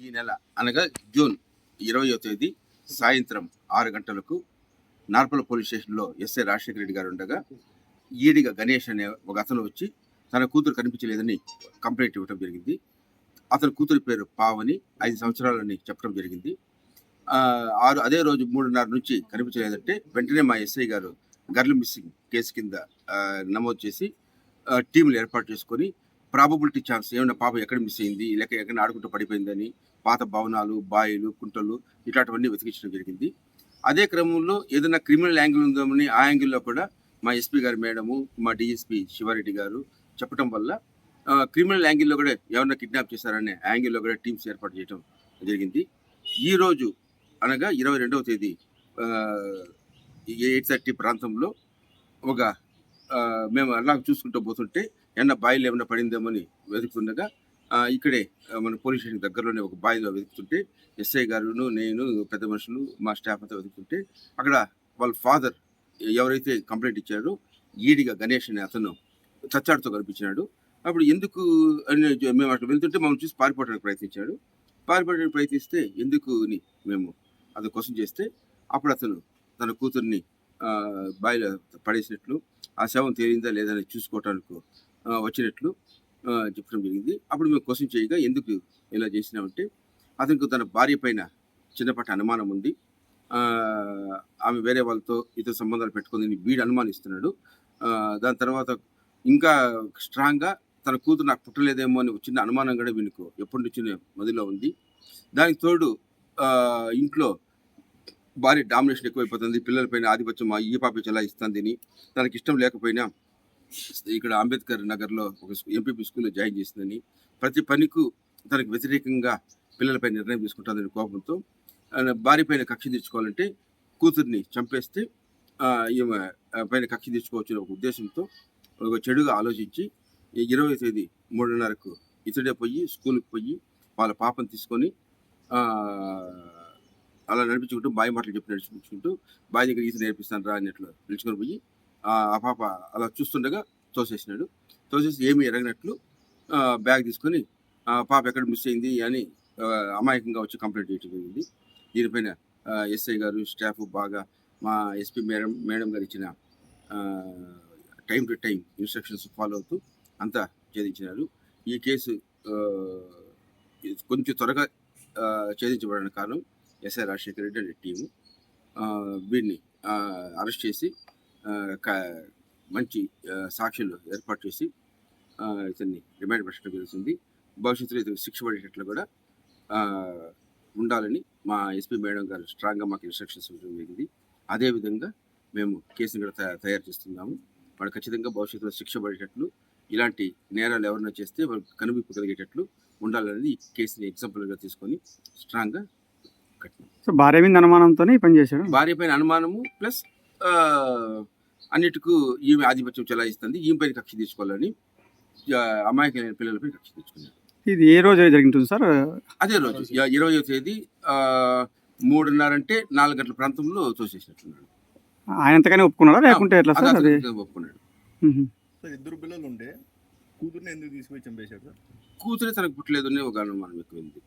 ఈ నెల అనగా జూన్ ఇరవయో తేదీ సాయంత్రం ఆరు గంటలకు నార్పల పోలీస్ స్టేషన్లో ఎస్ఐ రాజశేఖర రెడ్డి గారు ఉండగా ఈడిగా గణేష్ అనే ఒక అతను వచ్చి తన కూతురు కనిపించలేదని కంప్లైంట్ ఇవ్వడం జరిగింది. అతని కూతురి పేరు పావని ఐదు సంవత్సరాలని చెప్పడం జరిగింది. ఆరు అదే రోజు మూడున్నర నుంచి కనిపించలేదంటే వెంటనే మా ఎస్ఐ గారు గర్ల్ మిస్సింగ్ కేసు కింద నమోదు చేసి టీంలు ఏర్పాటు చేసుకొని ప్రాబబిలిటీ ఛాన్స్ ఏమైనా పాప ఎక్కడ మిస్ అయింది లేక ఎక్కడ ఆడుకుంటూ పడిపోయిందని పాత భవనాలు బాయిలు కుంటలు ఇట్లాంటివన్నీ వెతికించడం జరిగింది. అదే క్రమంలో ఏదైనా క్రిమినల్ యాంగిల్ ఉందామని ఆ యాంగిల్లో కూడా మా ఎస్పీ గారు మేడము మా డిఎస్పీ శివారెడ్డి గారు చెప్పడం వల్ల క్రిమినల్ యాంగిల్లో కూడా ఎవరైనా కిడ్నాప్ చేశారనే యాంగిల్లో కూడా టీమ్స్ ఏర్పాటు చేయడం జరిగింది. ఈరోజు అనగా ఇరవై రెండవ తేదీ ఎయిట్ థర్టీ ప్రాంతంలో ఒక మేము అలా చూసుకుంటూ పోతుంటే ఎన్న బాయిలు ఏమైనా పడిందేమని వెతుకుతుండగా ఇక్కడే మన పోలీస్ స్టేషన్ దగ్గరలోనే ఒక బాయిలో వెతుకుతుంటే ఎస్ఐ గారును నేను పెద్ద మనుషులు మా స్టాఫ్ అంతా వెతుకుతుంటే అక్కడ వాళ్ళ ఫాదర్ ఎవరైతే కంప్లైంట్ ఇచ్చారో ఈడిగా గణేష్ అనే అతను చచ్చాడుతో కనిపించినాడు. అప్పుడు ఎందుకు అని మేము అట్లా వెళ్తుంటే మమ్మల్ని చూసి పారిపోవడానికి ప్రయత్నించాడు. పారిపోవడానికి ప్రయత్నిస్తే ఎందుకు అని మేము అది కోసం చేస్తే అప్పుడు అతను తన కూతుర్ని బాయిలో బావిలో పడేసినట్లు ఆ శవం తేలిందా లేదా అని చూసుకోవటానికి వచ్చినట్లు చెప్పడం జరిగింది. అప్పుడు మేము క్వశ్చన్ చేయగా ఎందుకు ఇలా చేసినామంటే అతనికి తన భార్య పైన చిన్నపాటి అనుమానం ఉంది. ఆమె వేరే వాళ్ళతో ఇతర సంబంధాలు పెట్టుకుందని వీడు అనుమానిస్తున్నాడు. దాని తర్వాత ఇంకా స్ట్రాంగ్గా తన కూతురు నాకు పుట్టలేదేమో అని చిన్న అనుమానం కూడా వీనికి ఎప్పటి నుంచి మదిలో ఉంది. దానికి తోడు ఇంట్లో భారీ డామినేషన్ ఎక్కువైపోతుంది పిల్లలపైన ఆధిపత్యం మా ఈ పాప చాలా ఇస్తుందని తనకి ఇష్టం లేకపోయినా ఇక్కడ అంబేద్కర్ నగర్లో ఒక ఎంపీపీ స్కూల్లో జాయిన్ చేసిందని ప్రతి పనికు తనకు వ్యతిరేకంగా పిల్లలపై నిర్ణయం తీసుకుంటుందని కోపంతో ఆయన భార్య పైన కక్ష తీర్చుకోవాలంటే కూతుర్ని చంపేస్తే ఈమె పైన కక్ష తీర్చుకోవచ్చు ఒక ఉద్దేశంతో ఒక చెడుగా ఆలోచించి ఈ ఇరవై తేదీ మూడున్నరకు ఇతడే పోయి స్కూల్కి పోయి వాళ్ళ పాపను తీసుకొని అలా నడిపించుకుంటూ బావి మాటలు చెప్పి నడిపించుకుంటూ బావి దగ్గర ఈత నేర్పిస్తాను రా అన్నట్లు నిలుచుకొని పోయి ఆ పాప అలా చూస్తుండగా తోసేసినాడు. తోసేసి ఏమీ ఎరగనట్లు బ్యాగ్ తీసుకొని పాప ఎక్కడ మిస్ అయింది? అని అమాయకంగా వచ్చి కంప్లైంట్ చేయడం జరిగింది. దీనిపైన ఎస్ఐ గారు స్టాఫ్ బాగా మా ఎస్పీ మేడం మేడం గారు ఇచ్చిన time to time instructions follow అవుతూ అంతా ఛేదించినారు. ఈ కేసు కొంచెం త్వరగా ఛేదించబడిన కారణం ఎస్ఐ రాజశేఖర రెడ్డి అనే టీము. ఆ, వీడిని అరెస్ట్ చేసి మంచి సాక్షులు ఏర్పాటు చేసి ఇతన్ని రిమాండ్ పెట్టడం జరుగుతుంది భవిష్యత్తులో ఇతను శిక్ష పడేటట్లు కూడా ఉండాలని మా ఎస్పీ మేడం గారు స్ట్రాంగ్గా మాకు ఇన్స్ట్రక్షన్స్ ఇవ్వడం జరిగింది. అదేవిధంగా మేము కేసును కూడా తయా- తయారు చేస్తున్నాము. వాడు ఖచ్చితంగా భవిష్యత్తులో శిక్ష పడేటట్లు ఇలాంటి నేరాలు ఎవరైనా చేస్తే వాళ్ళు కనువిప్పు కలిగేటట్లు ఉండాలనేది ఈ కేసుని ఎగ్జాంపుల్గా తీసుకొని స్ట్రాంగ్గా కట్టినాం. సో భార్య మీద అనుమానంతోనే ఈ పని చేశాడు భార్య పైన అనుమానము ప్లస్ అన్నిటికూ ఈమె ఆధిపత్యం చెలాయిస్తుంది. ఈమె పైన కక్ష తీసుకోవాలని ఆ, అమాయకమైన పిల్లలపై కక్ష తెచ్చుకున్నారు ఇది ఏ రోజు జరిగింటుంది సార్? అదే రోజు ఇ- ఇరవయో తేదీ ఆ, మూడున్నర అంటే నాలుగు గంటల ప్రాంతంలో తోసేసినట్టున్నాడు. ఆయన ఎంతగానే ఒప్పుకున్నాడా? లేకుంటే ఎట్లా సార్ అది? ఒప్పుకున్నాడు. సార్ ఇద్దరు పిల్లలు ఉండే కూతుర్ని ఎందుకు తీసుకుపోయి చంపేశాడు సార్? కూతురే తనకు పుట్టలేదు అనే ఒక అనుమానం ఎక్కువైంది.